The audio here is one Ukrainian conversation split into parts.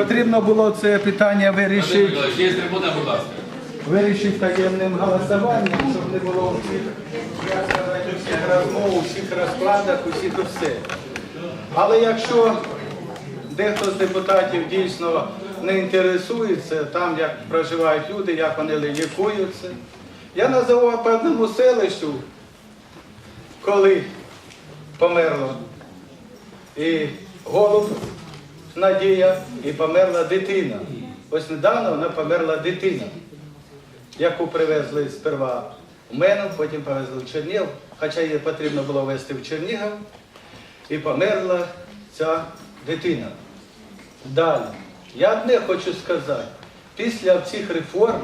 потрібно було це питання вирішити. Вирішив таємним голосуванням, щоб не було всіх, всіх розмов, всіх розкладах, усіх і все. Але якщо дехто з депутатів дійсно не інтересується там, як проживають люди, як вони лікуються, я називав по одному селищу, коли померло і голуб Надія, і померла дитина. Ось недавно вона померла дитина яку привезли сперва в Мену, потім повезли в Чернігів, хоча її потрібно було везти в Чернігів, і померла ця дитина. Далі. Я одне хочу сказати, після цих реформ,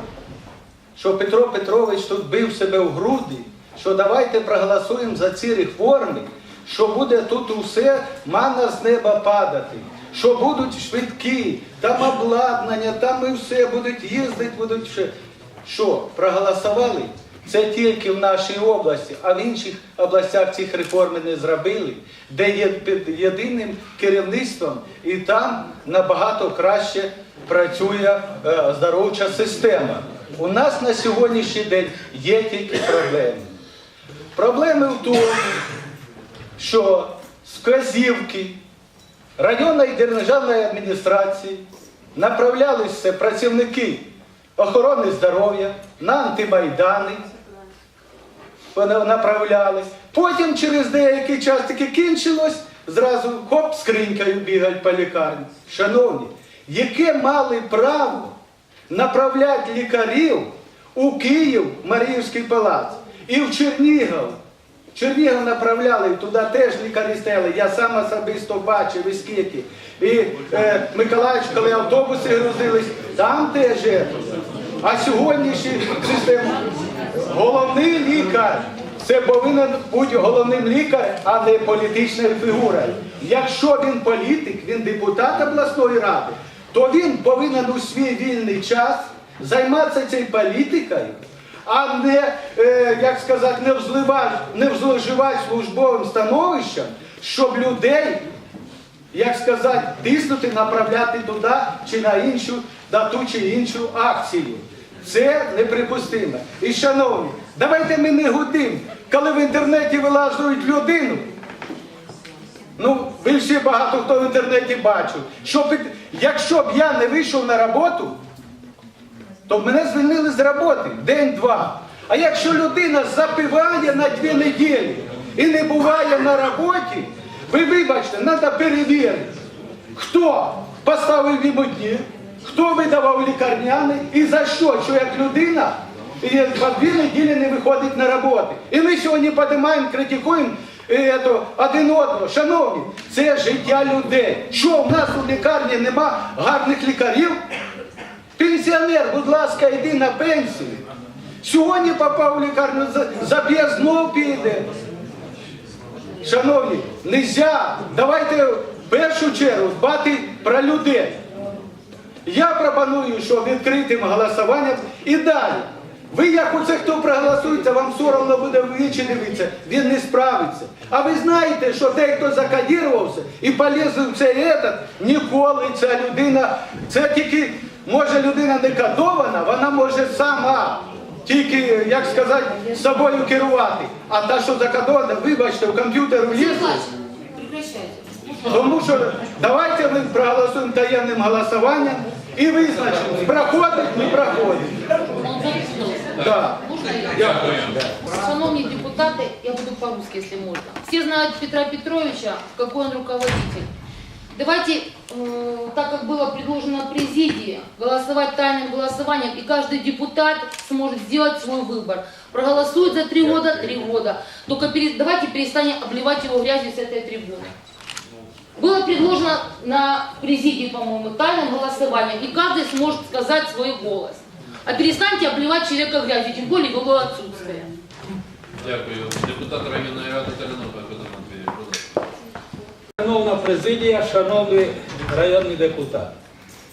що Петро Петрович тут бив себе в груди, що давайте проголосуємо за ці реформи, що буде тут усе манна з неба падати, що будуть швидкі, там обладнання, там і все будуть їздити, будуть все. Що, проголосували? Це тільки в нашій області, а в інших областях цих реформи не зробили, де є під єдиним керівництвом, і там набагато краще працює е, здоровча система. У нас на сьогоднішній день є тільки проблеми. Проблеми в тому, що з вказівки районної державної адміністрації направлялися працівники охорони здоров'я на антимайдани. Вони направляли. Потім через деякий час таки кінчилось, зразу хоп, скринькою бігають по лікарні. Шановні, яке мали право направляти лікарів у Київ, Маріївський палац, і в Чернігів. Чернігів направляли, туди теж лікарі стояли. Я сам особисто бачив і скільки. І е, Миколаївич, коли автобуси грузились, там теж. А сьогоднішня система головний лікар. Це повинен бути головним лікарем, а не політичною фігурою. Якщо він політик, він депутат обласної ради, то він повинен у свій вільний час займатися цією політикою, а не, е, як сказати, не взливати, не взливати службовим становищем, щоб людей, як сказати, тиснути, направляти туди чи на іншу, на ту чи іншу акцію. Це неприпустимо. І шановні, давайте ми не гудимо, коли в інтернеті вилажують людину. Ну, ви всі багато хто в інтернеті бачив. Що якщо б я не вийшов на роботу, то мене звільнили з роботи день-два. А якщо людина запиває на дві неділі і не буває на роботі, ви вибачте, треба перевірити, хто поставив дні, хто видавав лікарняний і за що, що як людина по дві неділі не виходить на роботу. І ми сьогодні підіймаємо, критикуємо е, один одного. Шановні, це життя людей. Що в нас у лікарні нема гарних лікарів? Пенсіонер, будь ласка, йди на пенсію. Сьогодні попав у лікарню, за- заб'є знов піде. Шановні, нельзя. Давайте в першу чергу дбати про людей. Я пропоную, що відкритим голосуванням і далі. Ви як оце хто проголосується, вам соромно буде вічі дивитися, він не справиться. А ви знаєте, що той, хто закодірувався і поліз в цей етат, ніколи ця людина, це тільки може людина не кодована, вона може сама. Тільки, як сказати, собою керувати. А та, що закодована, вибачте, в комп'ютер влізли. Согласен. Прекращайте. Тому що давайте ми проголосуємо таємним голосуванням і визначимо, проходить, не проходить. Да. Дякую. Шановні депутати, я буду по-русски, если можно. Все знают Петра Петровича, какой он руководитель. Давайте, э, так как было предложено президии, голосовать тайным голосованием, и каждый депутат сможет сделать свой выбор. Проголосует за три года, три года. Только пере- давайте перестанем обливать его грязью с этой трибуны. Было предложено на президии, по-моему, тайным голосованием, и каждый сможет сказать свой голос. А перестаньте обливать человека грязью, тем более в его отсутствие. Дякую. Депутат районної ради Тернопіль Шановна президія, шановний районний депутат.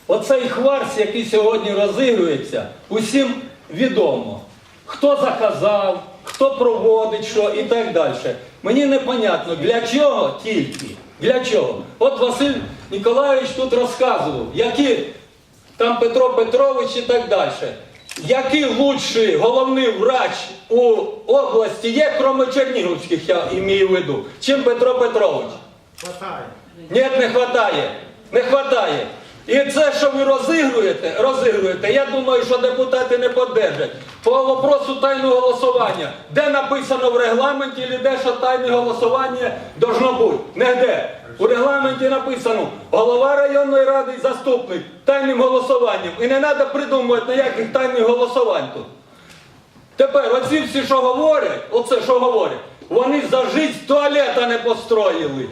Оцей хварс, який сьогодні розігрується, усім відомо. Хто заказав, хто проводить що і так далі. Мені непонятно, для чого тільки Для чого? От Василь Ніколаєвич тут розказував, які там Петро Петрович і так далі. Який лучший головний врач у області є, крім Чернігівських, я імею в виду, чим Петро Петрович? Ні, не хватає. Не хватає. І це, що ви розігруєте, розігруєте, я думаю, що депутати не подержать. По вопросу тайного голосування. Де написано в регламенті, де, що тайне голосування должно бути? Нігде. У регламенті написано голова районної ради і заступник тайним голосуванням. І не треба придумувати ніяких тайних голосувань тут. Тепер оці всі, що говорять, оце що говорять, вони за життя туалета не построїли.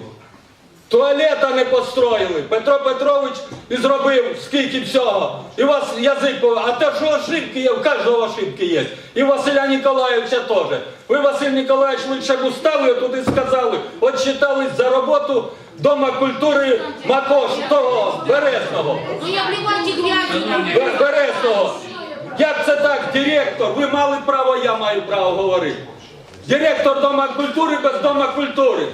Туалета не построїли. Петро Петрович і зробив скільки всього. І у вас язик, а те, що ошибки є, в кожного ошибки є. І Василя Ніколаєвича теж. Ви, Василь Ніколаєвич, лише б устали туди сказали, от читались за роботу Дома культури Макош, того, Березного. Ну. Березного. Як це так, директор? Ви мали право, я маю право говорити. Директор Дома культури без Дома культури.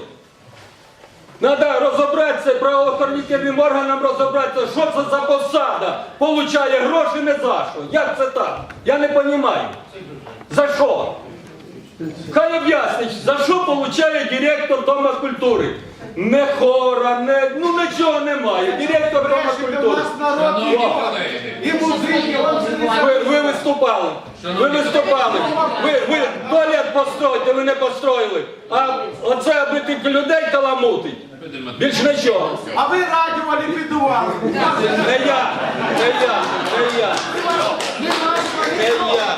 Треба розібратися правоохоронним органам розібратися, що це за посада. Получає гроші не за що. Як це так? Я не розумію. За що? Хай об'яснить, за що получає директор Дома культури? Не хора, не, ну нічого немає. Директор Дома культури. І музики, вам це не Ви, ви виступали. Ви виступали. Ви, ви туалет построїте, ви не построїли. А оце аби тих людей Матвійович, Більш нічого. А ви радіо ліквідували. Не я, не я, не я. Не я.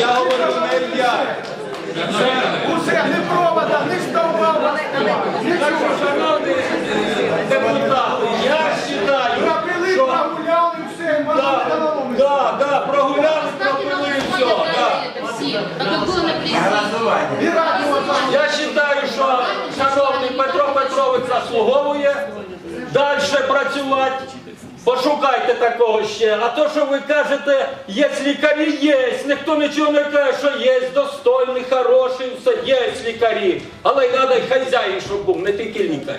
Я говорю, не я. колеги, Усе, не провода, не стовба. Шановні депутати, я вважаю, що... прогуляли, все, прогуляли, пропили все. Я вважаю, що шановний Петро Петрович заслуговує далі працювати. Пошукайте такого ще. А то, що ви кажете, є лікарі, є. Ніхто нічого не каже, що є достойний, хороший, все, є лікарі. Але й треба й хазяїн, щоб був, не тільки лікар.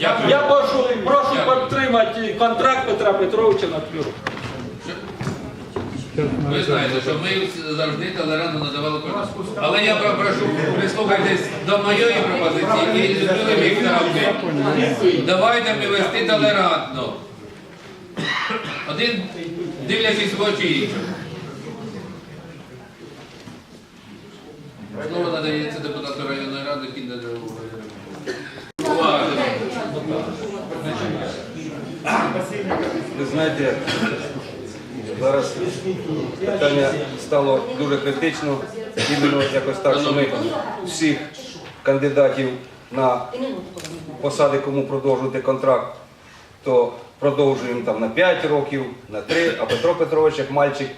дякую. Я прошу, прошу підтримати контракт Петра Петровича на трьох. Ви знаєте, що ми завжди толерантно надавали кожному. Але я прошу, прислухайтесь до моєї пропозиції і Людмили Вікторовни. Давайте ми вести толерантно. Один дивлячись в очі іншого. Слово надається депутату районної ради Кіндеру. Ви знаєте, зараз питання стало дуже критично. Іменно якось так, що ми всіх кандидатів на посади, кому продовжувати контракт, то продовжуємо там на 5 років, на 3, а Петро Петрович, як мальчик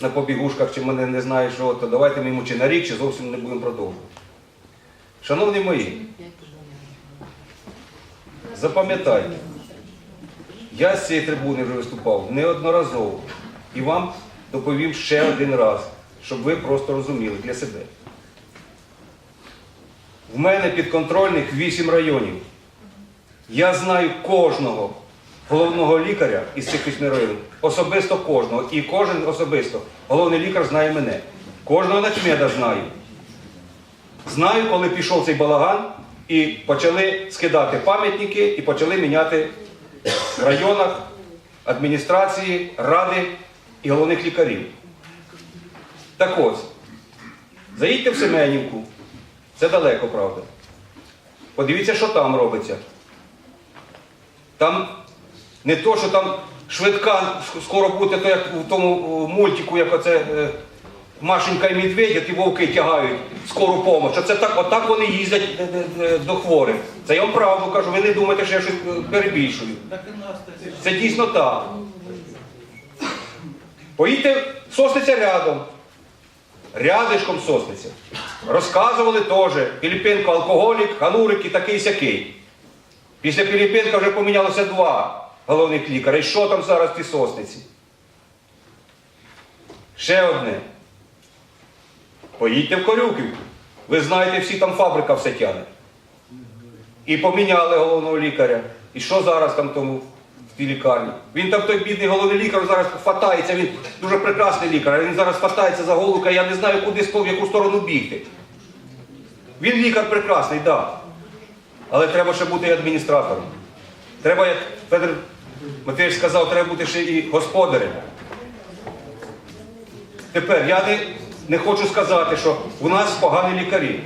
на побігушках, чи мене не знає, що, то давайте ми йому чи на рік, чи зовсім не будемо продовжувати. Шановні мої, запам'ятайте, я з цієї трибуни вже виступав неодноразово і вам доповім ще один раз, щоб ви просто розуміли для себе. В мене підконтрольних 8 районів. Я знаю кожного головного лікаря із цих 8 районів, особисто кожного. І кожен особисто. Головний лікар знає мене. Кожного начмеда знаю. Знаю, коли пішов цей балаган і почали скидати пам'ятники і почали міняти в районах адміністрації, ради і головних лікарів. Так ось, заїдьте в Семенівку, це далеко, правда. Подивіться, що там робиться. Там не то, що там швидка скоро буде, то як в тому мультику, як оце е, Машенька і Медведь, ті вовки тягають скору. Що це так, отак вони їздять е, е, до хворих. Це я вам правду кажу, ви не думайте, що я щось перебільшую. Це дійсно так. Поїдьте сосниця рядом. Рядишком сосниця. Розказували теж. Піліпенко алкоголік, Ханурик і такий сякий. Після Піліпенка вже помінялося два головних лікаря. І що там зараз в тій сосниці? Ще одне. Поїдьте в Корюківку. Ви знаєте, всі там фабрика все тягне. І поміняли головного лікаря. І що зараз там тому в тій лікарні? Він там той бідний головний лікар зараз фатається, він дуже прекрасний лікар, він зараз фатається за голову, я не знаю, куди в яку сторону бігти. Він лікар прекрасний, так. Да. Але треба ще бути і адміністратором. Треба, як Федор Матвійович сказав, треба бути ще і господарем. Тепер я не, не хочу сказати, що у нас погані лікарі.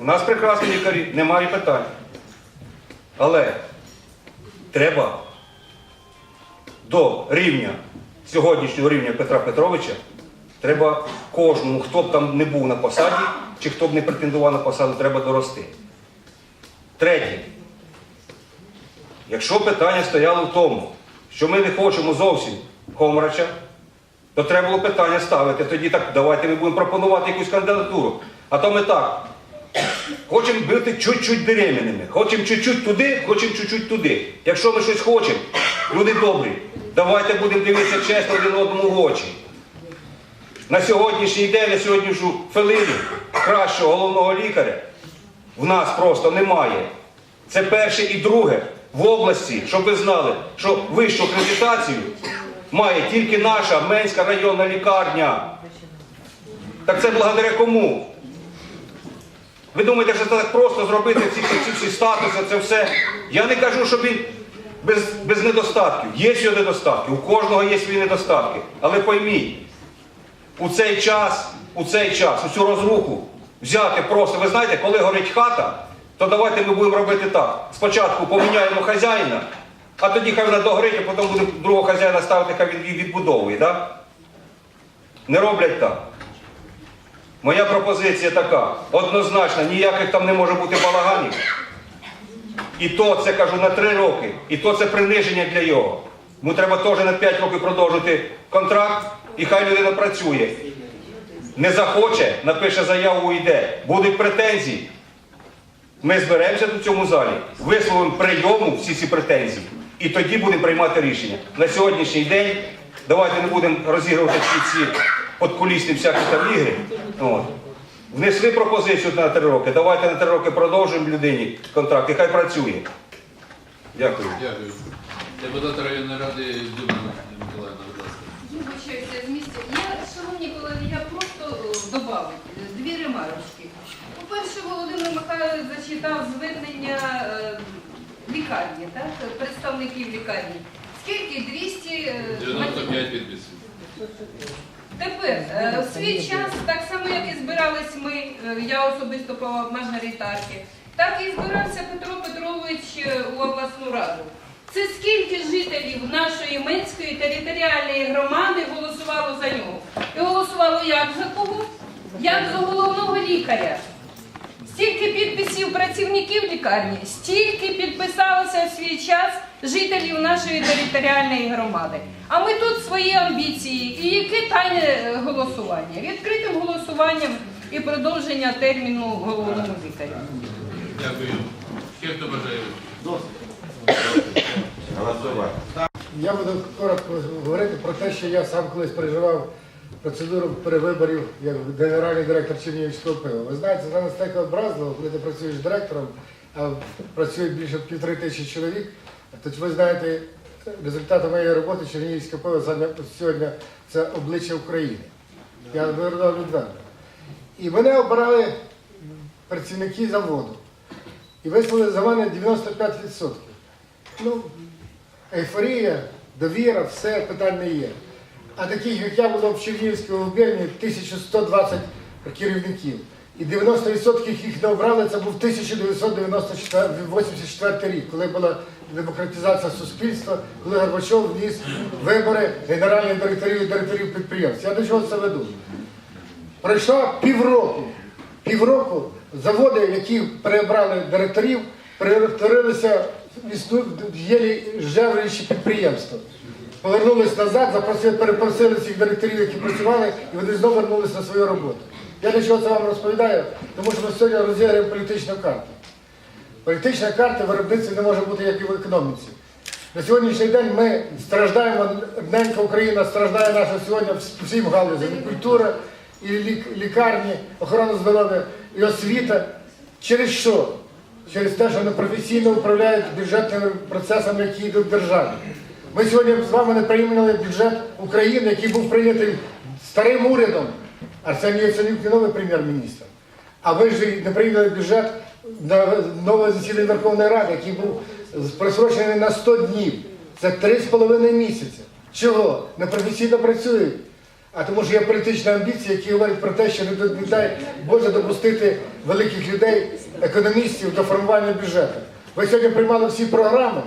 У нас прекрасні лікарі, немає питань. Але треба до рівня, сьогоднішнього рівня Петра Петровича, треба кожному, хто б там не був на посаді, чи хто б не претендував на посаду, треба дорости. Третє. Якщо питання стояло в тому, що ми не хочемо зовсім Хомрача, то треба було питання ставити. Тоді так, давайте ми будемо пропонувати якусь кандидатуру. А то ми так. Хочемо бути чуть-чуть беременними. Хочемо чуть-чуть туди, хочемо чуть-чуть туди. Якщо ми щось хочемо, люди добрі, давайте будемо дивитися чесно один одному в очі. На сьогоднішній день, на сьогоднішню хвилину кращого головного лікаря в нас просто немає. Це перше і друге в області, щоб ви знали, що вищу акредитацію має тільки наша Менська районна лікарня. Так це благодаря кому? Ви думаєте, що це так просто зробити ці, ці всі статуси, це все? Я не кажу, що він без, без недостатків. Є його недостатки, у кожного є свої недостатки. Але пойміть, у цей час, у цей час, у цю розруху взяти просто, ви знаєте, коли горить хата, то давайте ми будемо робити так. Спочатку поміняємо хазяїна, а тоді хай вона догорить, а потім будемо другого хазяїна ставити, хай він її відбудовує. Да? Не роблять так. Моя пропозиція така. Однозначно, ніяких там не може бути балаганів. І то це кажу на три роки, і то це приниження для його. Йому треба теж на 5 років продовжити контракт, і хай людина працює. Не захоче, напише заяву, йде. Будуть претензії. Ми зберемося тут в цьому залі, висловимо прийому всі ці претензії, і тоді будемо приймати рішення. На сьогоднішній день давайте не будемо розігрувати ці ці подкулісні всякі там ігри. От. Внесли пропозицію на три роки. Давайте на три роки продовжуємо людині контракт, і хай працює. Дякую. Дякую. Депутат районної ради Дюбина Миколаївна, будь ласка. Вибачаюся з місця. Я, шановні колеги, я просто е, добавлю дві ремарочки. По-перше, Володимир Михайлович зачитав звернення е, лікарні, так, представників лікарні. Скільки? 200... е, 95 підписів. Тепер, е, в свій час, так само, як і збирались ми, е, я особисто по мажоритарці, так і збирався Петро Петрович е, у обласну раду. Це скільки жителів нашої Менської територіальної громади голосувало за нього? І голосувало як за кого? Як за головного лікаря. Стільки підписів працівників лікарні, стільки підписалося в свій час жителів нашої територіальної громади. А ми тут свої амбіції. І яке тайне голосування? Відкритим голосуванням і продовження терміну головного лікаря. Дякую. Ще хто бажає? Я буду коротко говорити про те, що я сам колись переживав процедуру перевиборів як генеральний директор Чернігівського пива. Ви знаєте, це настільки образливо, коли ти працюєш директором, а працює більше півтори тисячі чоловік. То ви знаєте, результати моєї роботи Чернігівське пиво сьогодні це обличчя України. Я виглядав відверто. І мене обирали працівники заводу. І висловили за мене 95%. Ну, ейфорія, довіра, все питань не є. А таких, як я було в Чернігівській губернії 1120 керівників. І 90% їх не обрали, це був 1984 рік, коли була демократизація суспільства, коли Горбачов вніс вибори генеральних директорів і директорів підприємств. Я до чого це веду? Пройшло півроку. Півроку заводи, які перебрали директорів, перетворилися в єлі жевріші підприємства. Повернулись назад, запросили, перепросили цих директорів, які працювали, і вони знову вернулися на свою роботу. Я для чого це вам розповідаю? Тому що ми сьогодні розіграємо політичну карту. Політична карта виробництва не може бути як і в економіці. На сьогоднішній день ми страждаємо, ненька Україна страждає наша сьогодні всім галузям. І культура, і лік- лікарні, охорона здоров'я, і освіта. Через що? через те, що вони професійно управляють бюджетними процесами, які йдуть в державі. Ми сьогодні з вами не прийняли бюджет України, який був прийнятий старим урядом. Арсеній Яценюк не новий прем'єр-міністр. А ви ж не прийняли бюджет на нове засідання Верховної Ради, який був просрочений на 100 днів. Це 3,5 місяці. Чого? Непрофесійно працюють. А тому що є політична амбіція, які говорять про те, що не Боже допустити великих людей, економістів до формування бюджету. Ви сьогодні приймали всі програми,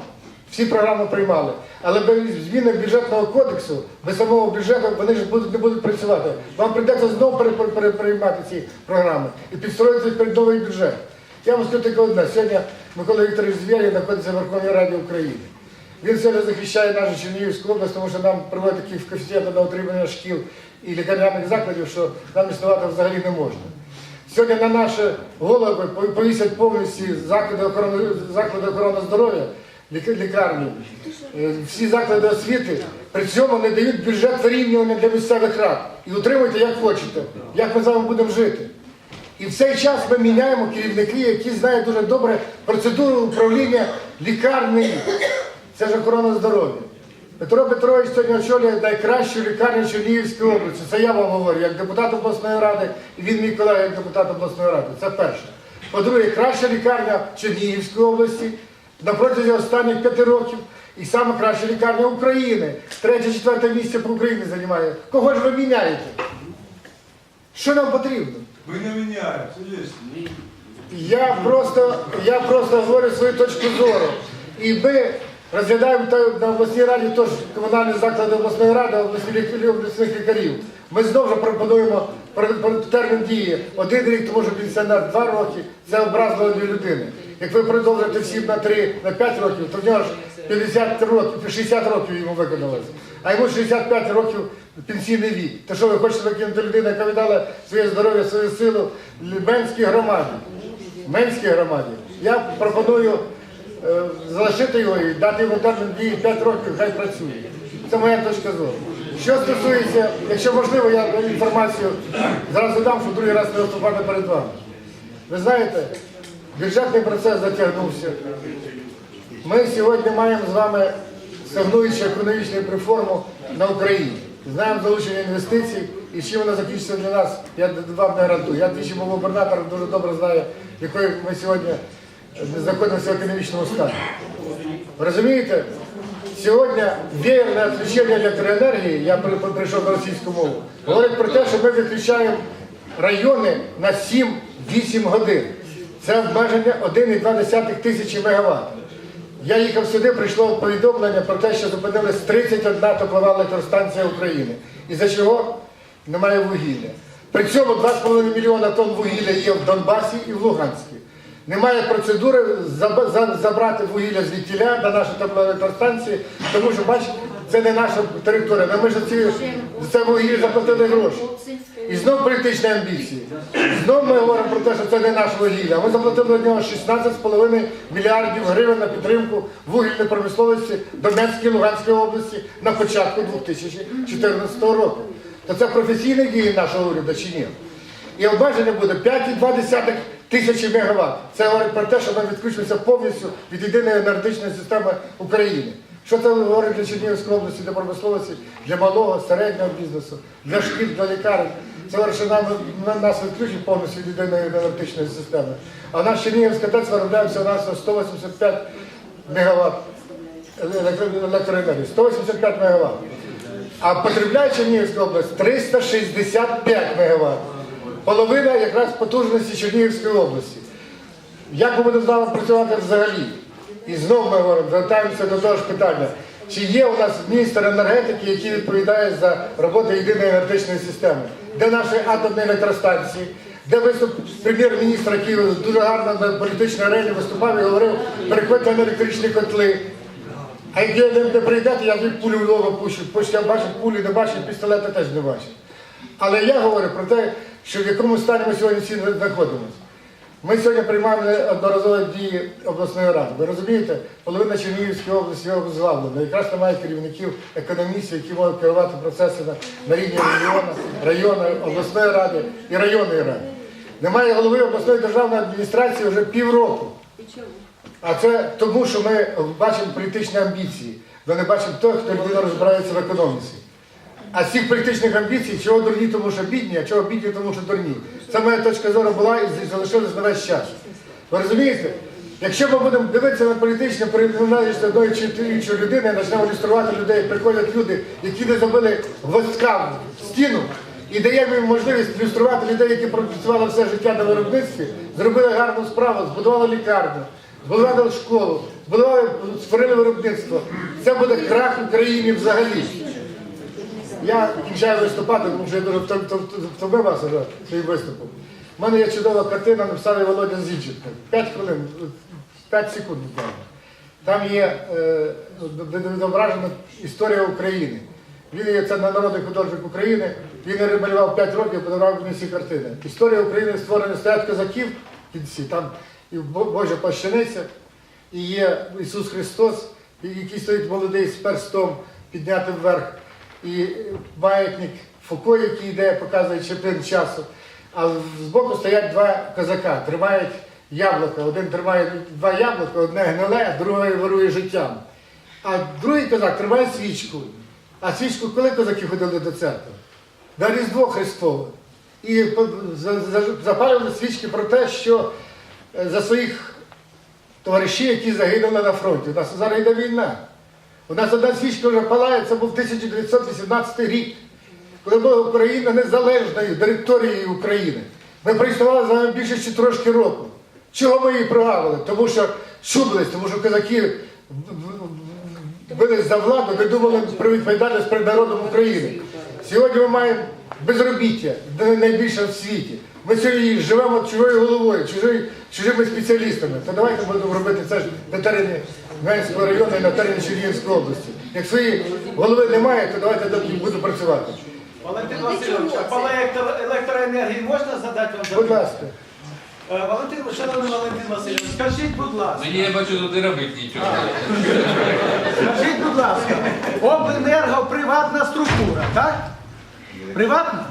всі програми приймали, але без зміни бюджетного кодексу, без самого бюджету вони ж будуть, не будуть працювати. Вам прийдеться знову пере- пере- пере- приймати ці програми і підстроїти перед новий бюджет. Я вам скажу таке одне. Сьогодні Микола Вікторович Звєрів знаходиться в Верховній Раді України. Він сьогодні захищає нашу Чернігівську область, тому що нам проводять такі коефіцієнти на утримання шкіл і лікарняних закладів, що нам існувати взагалі не можна. Сьогодні на наші голови повісять повністю заклади охорони, заклади охорони здоров'я, лікарні, е, всі заклади освіти, при цьому не дають бюджет вирівнювання для місцевих рад. І утримуйте як хочете, як ми з вами будемо жити. І в цей час ми міняємо керівники, які знають дуже добре процедуру управління лікарнею. Це ж охорона здоров'я. Петро Петрович сьогодні очолює найкращу лікарню Чернігівської області. Це я вам говорю, як депутат обласної ради, і він мій колега як депутат обласної ради. Це перше. По-друге, краща лікарня Чернігівської області на протязі останніх п'яти років. І саме краща лікарня України. Третє, четверте місце по Україні займає. Кого ж ви міняєте? Що нам потрібно? Мы не есть. Я просто, я просто говорю свою точку зору. І ми розглядаємо на обласній раді теж комунальні заклади обласної ради, лікарі, обласних лікарів. Ми знову ж пропонуємо про- про термін дії один рік, тому що пенсіонер два роки, це образливо для людини. Як ви продовжите всім на 3, на 5 років, то в нього ж 50 років, 60 років йому виконалося. А йому 65 років пенсійний вік. То що ви хочете викинути людину, яка віддала своє здоров'я, свою силу Менській громаді? Менській громаді. Я пропоную е, залишити його і дати йому термін дії 5 років, хай працює. Це моя точка зору. Що стосується, якщо можливо, я інформацію, зараз дам, щоб другий раз не виступати перед вами. Ви знаєте, бюджетний процес затягнувся. Ми сьогодні маємо з вами стагнуючу економічну реформу на Україні. Знаємо залучення інвестицій і чим вона закінчиться для нас, я вам не гарантую. Я двічі був губернатором, дуже добре знаю, в якої ми сьогодні знаходимося в економічному стані. Розумієте? Сьогодні віяльне відключення електроенергії, я при- прийшов на російську мову, говорить про те, що ми відключаємо райони на 7-8 годин. Це обмеження 1,2 тисячі мегаватт. Я їхав сюди, прийшло повідомлення про те, що зупинилась 31 теплова електростанція України. І за чого немає вугілля. При цьому 2,5 мільйона тонн вугілля є в Донбасі і в Луганську. Немає процедури забрати вугілля звідтіля на наші теплоелектростанції, тому що, бачите, це не наша територія. але Ми ж ці- це вугілля заплатили гроші. І знов політичні амбіції. Знов ми говоримо про те, що це не наше вугілля. Ми заплатили до нього 16,5 мільярдів гривень на підтримку вугільної промисловості Донецької і Луганської області на початку 2014 року. То це професійні дії нашого уряду чи ні? І обмеження буде 5,2 тисячі мегаватт. Це говорить про те, що ми відключимося повністю від єдиної енергетичної системи України. Що це говорить для Чернігівської області, для промисловості, для малого, середнього бізнесу, для шкіл, для лікарень. Це говорить, нам, на- нас відключить повністю від енергетичної системи. А наш Чернігівська ТЕЦ виробляє всього на 185 мегаватт електроенергії. 185 мегаватт. А потребляє Чернігівська область 365 МВт. Половина якраз потужності Чернігівської області. Як ми будемо з вами працювати взагалі? І знову ми говоримо, звертаємося до того ж питання. Чи є у нас міністр енергетики, який відповідає за роботу єдиної енергетичної системи? Де наші атомні електростанції? Де виступ прем'єр-міністра, який дуже гарно на політичній арені виступав і говорив, переходьте на електричні котли. А як ви не прийдете, я від пулю в ногу пущу. Почта бачить, пулі не бачить, пістолета теж не бачить. Але я говорю про те, що в якому стані ми сьогодні всі знаходимося. Ми сьогодні приймаємо одноразові дії обласної ради. Ви розумієте, половина Чернігівської області обезглавлена. Якраз немає керівників економістів, які можуть керувати процесами на рівні регіону, району, обласної ради і районної ради. Немає голови обласної державної адміністрації вже півроку. А це тому, що ми бачимо політичні амбіції, ми не бачимо того, хто людина розбирається в економіці. А з цих політичних амбіцій, чого дурні, тому що бідні, а чого бідні, тому що дурні. Це моя точка зору була і залишилась на весь час. Ви розумієте? Якщо ми будемо дивитися на політичне порівняння одної чи іншої людини, почнемо ілюструвати людей, приходять люди, які не забили гвоздка в стіну, і даємо їм можливість ілюструвати людей, які працювали все життя на виробництві, зробили гарну справу, збудували лікарню, збудували школу, збудували, створили виробництво. Це буде крах України взагалі. Я кінчаю виступати, тому що я дуже втом- втом- втомив вас уже своїм виступом. У мене є чудова картина, написав її Володя Зінченко. П'ять хвилин, п'ять секунд буквально. Там є е, відображена історія України. Він є це народний художник України. Він її малював 5 років, подарував мені всі картини. Історія України створена стоять козаків в кінці, там і Божа плащаниця, і є Ісус Христос, який стоїть молодий з перстом піднятим вверх, і маятник Фуко, який йде, показує черпин часу. А збоку стоять два козака, тримають яблука. Один тримає два яблука, одне гниле, а другий вирує життям. А другий козак тримає свічку. А свічку коли козаки ходили до церкви? На Різдво Христове. І запалювали свічки про те, що е, за своїх товаришів, які загинули на фронті. У нас зараз йде війна. У нас одна свічка вже палає, це був 1918 рік, коли була Україна незалежною територією України. Ми проіснували з вами більше чи трошки року. Чого ми її прогавили? Тому що шублись, тому що козаки бились за владу, не думали про відповідальність перед народом України. Сьогодні ми маємо безробіття найбільше в світі. Ми сьогодні живемо чужою головою, чужою, чужими спеціалістами. То давайте будемо робити це ж на терені Генського району і на терені Чернігівської області. Як своєї голови немає, то давайте буду працювати. Валентин Васильович, а по електроенергії можна задати вам Будь ласка. Е, Валентин, шановний Валентин Васильович, скажіть, будь ласка, Мені я бачу, тут не робити нічого. скажіть, будь ласка, обленерго приватна структура, так? Приватна?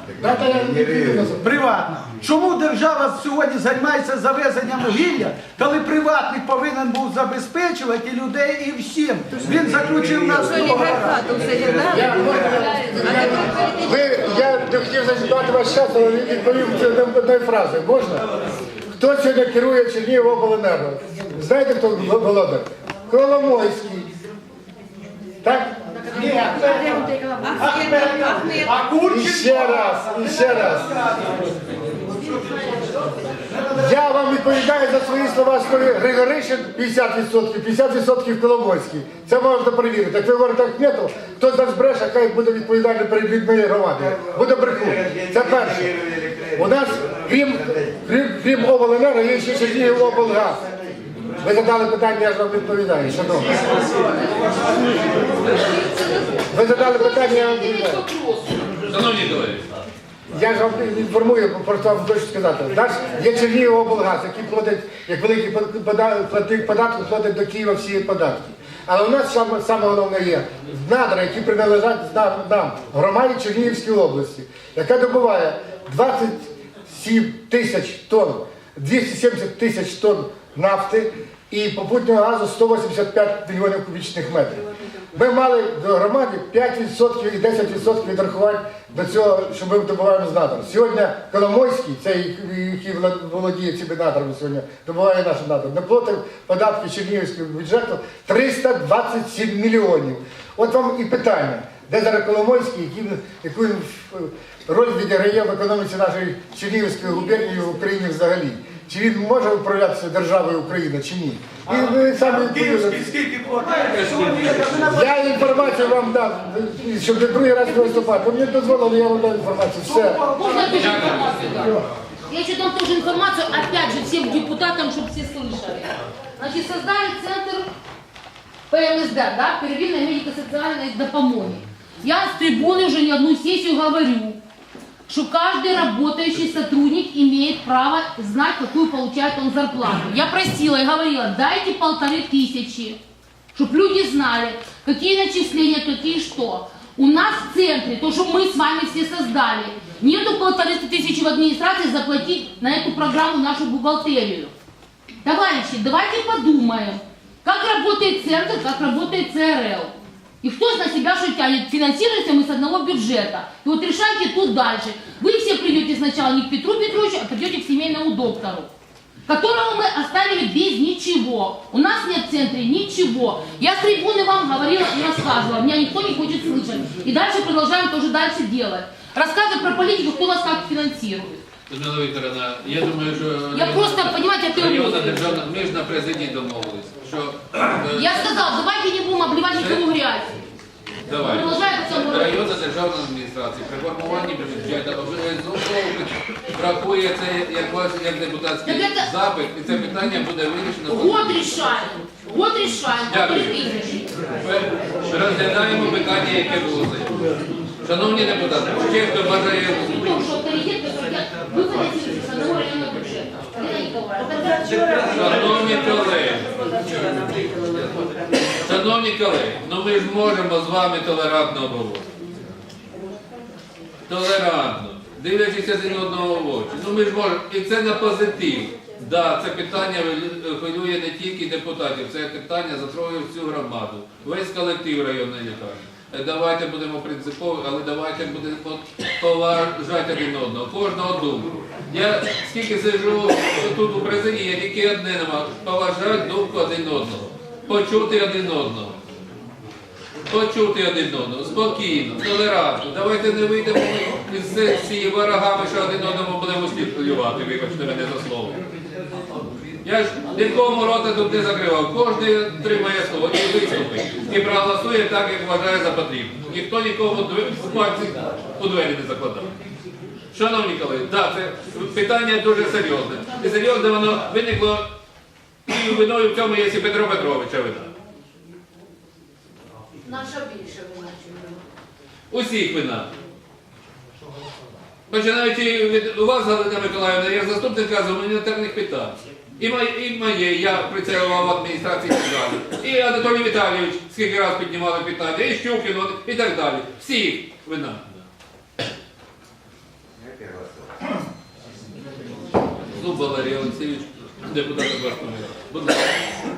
Приватна. Чому держава сьогодні займається завезенням вугілля, коли приватник повинен був забезпечувати людей і всім? Він заключив нас. Ви, я не хотів зачитати ваш час, але відповім це одною фразою. Можна? Хто сьогодні керує Чернігів обленерго? Знаєте, хто володар? Коломойський. Так? Ні, ще раз, і ще раз. Я вам відповідаю за свої слова, що Григоришин 50%, 50% Коломойський. Це можна перевірити. Як ви говорите Ахметов, хто з нас бреше, хай буде відповідальний перед людьми громади. Буде брехун. Це перше. У нас, крім, крім, крім обленерго, є ще Чернігів облгаз. Ви задали питання, я ж вам відповідаю, шановні. Ви задали питання, я вам відповідаю. Шановні колеги, Я ж вам інформую, просто вам хочу сказати. Наш є Чернігів облгаз, який платить, як великий платник податку, платить до Києва всі податки. Але у нас саме, саме головне є надра, які приналежать нам, нам, громаді Чернігівської області, яка добуває 27 тисяч тонн, 270 тисяч тонн нафти і попутнього газу 185 мільйонів кубічних метрів. Ми мали до громади 5% і 10% відрахувань до цього, що ми добуваємо з надр. Сьогодні Коломойський, цей, який володіє цими надрами сьогодні, добуває наші надр, не платив податки Чернігівського бюджету 327 мільйонів. От вам і питання, де зараз Коломойський, яку е, роль відіграє в економіці нашої Чернігівської губернії в Україні взагалі Чи він може управлятися державою України чи ні? І ви самі відповіли. Київський скільки платить? Сьогодні є, ви на- Я інформацію вам дам, щоб не другий раз не виступати. Ви мені дозволили, я вам дам інформацію. Все. Можно я тоже информацию дам? Я еще дам тоже информацию, опять же, всем депутатам, чтобы все слышали. Значит, создали центр ПМСД, да, первинной медико-социальной допомоги. Я с трибуны уже не одну сессию говорю, что каждый работающий сотрудник имеет право знать, какую получает он зарплату. Я просила и говорила, дайте полторы тысячи, чтобы люди знали, какие начисления, какие что. У нас в центре, то, что мы с вами все создали, нету полторы тысячи в администрации заплатить на эту программу нашу бухгалтерию. Товарищи, давайте подумаем, как работает центр, как работает ЦРЛ. И кто на себя что тянет? Финансируемся мы с одного бюджета. И вот решайте тут дальше. Вы все придете сначала не к Петру Петровичу, а придете к семейному доктору, которого мы оставили без ничего. У нас нет в центре ничего. Я с трибуны вам говорила и рассказывала, меня никто не хочет слышать. И дальше продолжаем тоже дальше делать. Рассказывать про политику, кто нас как финансирует. Людмила Вікторовна, я думаю, що... Я просто, понимаете, это Районна державна, ми ж на президії домовились, що... е, Я сказал, давайте не будем обливать никому грязь. Давай. Продовжається говорити. Районна державна адміністрація при формуванні бюджету обов'язково врахує це як ваш як депутатський Так це- запит, і це питання буде вирішено. Год решаем. Год решаем. Дякую. Полторы тысячи. Ми розглядаємо питання, яке було заявлено. Шановні депутати, ще хто бажає Том, что авторитет, который я выводите с одного районного бюджета. Лена Николаевна. Шановні колеги, шановні колеги, ну ми ж можемо з вами толерантно обговорити. Толерантно, дивлячись один одного в очі. Ну ми ж можемо, і це на позитив. Да, це питання хвилює не тільки депутатів, це питання затрогує всю громаду, весь колектив районної лікарні. Е, Давайте будемо принципові, але давайте будемо поважати один одного, кожного думку. Я скільки сижу тут у Бразилії, я тільки одне нема поважати думку один одного, почути один одного. Почути один одного, спокійно, толерантно. Давайте не вийдемо ми із сесії ворогами, що один одному будемо слідкувати, вибачте мене за слово. Я ж нікому рота тут не закривав. Кожен тримає слово і виступить. І проголосує так, як вважає за потрібне. Ніхто нікому пальці у двері не закладав. Шановні колеги, так, це питання дуже серйозне. І серйозне воно виникло і виною в цьому є і Петро Петровича вина. Наша більше виначе. Усіх вина. Починаючи від вас, Галина Миколаївна, як заступника з гуманітарних питань. І моє, я працював в адміністрації і. І Анатолій Віталійович скільки раз піднімали питання, і Щукін, і так далі. Всіх вина. Зуб Валерій Олексійович, депутат обласної. Будь ласка.